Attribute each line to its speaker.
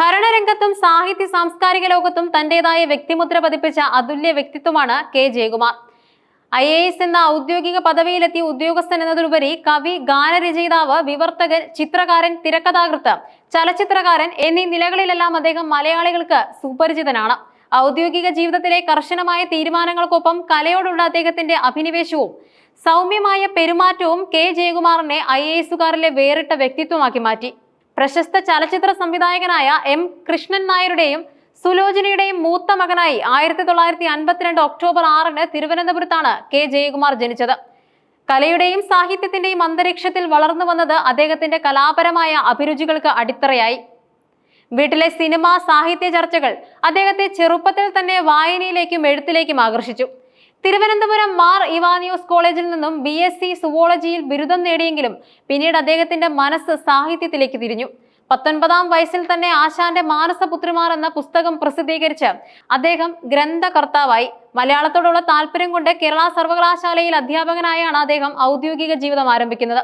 Speaker 1: ഭരണരംഗത്തും സാഹിത്യ സാംസ്കാരിക ലോകത്തും തന്റേതായ വ്യക്തിമുദ്ര പതിപ്പിച്ച അതുല്യ വ്യക്തിത്വമാണ് K Jayakumar. I A S എന്ന ഔദ്യോഗിക പദവിയിലെത്തിയ ഉദ്യോഗസ്ഥൻ എന്നതിലുപരി കവി ഗാനരചയിതാവ് വിവർത്തകൻ ചിത്രകാരൻ തിരക്കഥാകൃത്ത് ചലച്ചിത്രകാരൻ എന്നീ നിലകളിലെല്ലാം അദ്ദേഹം മലയാളികൾക്ക് സുപരിചിതനാണ്. ഔദ്യോഗിക ജീവിതത്തിലെ കർശനമായ തീരുമാനങ്ങൾക്കൊപ്പം കലയോടുള്ള അദ്ദേഹത്തിന്റെ അഭിനിവേശവും സൗമ്യമായ പെരുമാറ്റവും കെ ജയകുമാറിനെ ഐ എ എസുകാരിലെ വേറിട്ട വ്യക്തിത്വമാക്കി മാറ്റി. പ്രശസ്ത ചലച്ചിത്ര സംവിധായകനായ എം കൃഷ്ണൻ നായരുടെയും സുലോചനയുടെയും മൂത്ത മകനായി ആയിരത്തി തൊള്ളായിരത്തി അൻപത്തിരണ്ട് ഒക്ടോബർ ആറിന് തിരുവനന്തപുരത്താണ് കെ ജയകുമാർ ജനിച്ചത്. കലയുടെയും സാഹിത്യത്തിന്റെയും അന്തരീക്ഷത്തിൽ വളർന്നു വന്നത് അദ്ദേഹത്തിന്റെ കലാപരമായ അഭിരുചികൾക്ക് അടിത്തറയായി. വീട്ടിലെ സിനിമ സാഹിത്യ ചർച്ചകൾ അദ്ദേഹത്തെ ചെറുപ്പത്തിൽ തന്നെ വായനയിലേക്കും എഴുത്തിലേക്കും ആകർഷിച്ചു. തിരുവനന്തപുരം മാർ ഇവാനിയോസ് കോളേജിൽ നിന്നും ബി എസ് സി സുവോളജിയിൽ ബിരുദം നേടിയെങ്കിലും പിന്നീട് അദ്ദേഹത്തിന്റെ മനസ്സ് സാഹിത്യത്തിലേക്ക് തിരിഞ്ഞു. പത്തൊൻപതാം വയസ്സിൽ തന്നെ ആശാന്റെ മാനസപുത്രിമാർ എന്ന പുസ്തകം പ്രസിദ്ധീകരിച്ച് അദ്ദേഹം ഗ്രന്ഥകർത്താവായി. മലയാളത്തോടുള്ള താല്പര്യം കൊണ്ട് കേരള സർവകലാശാലയിൽ അധ്യാപകനായാണ് അദ്ദേഹം ഔദ്യോഗിക ജീവിതം ആരംഭിക്കുന്നത്.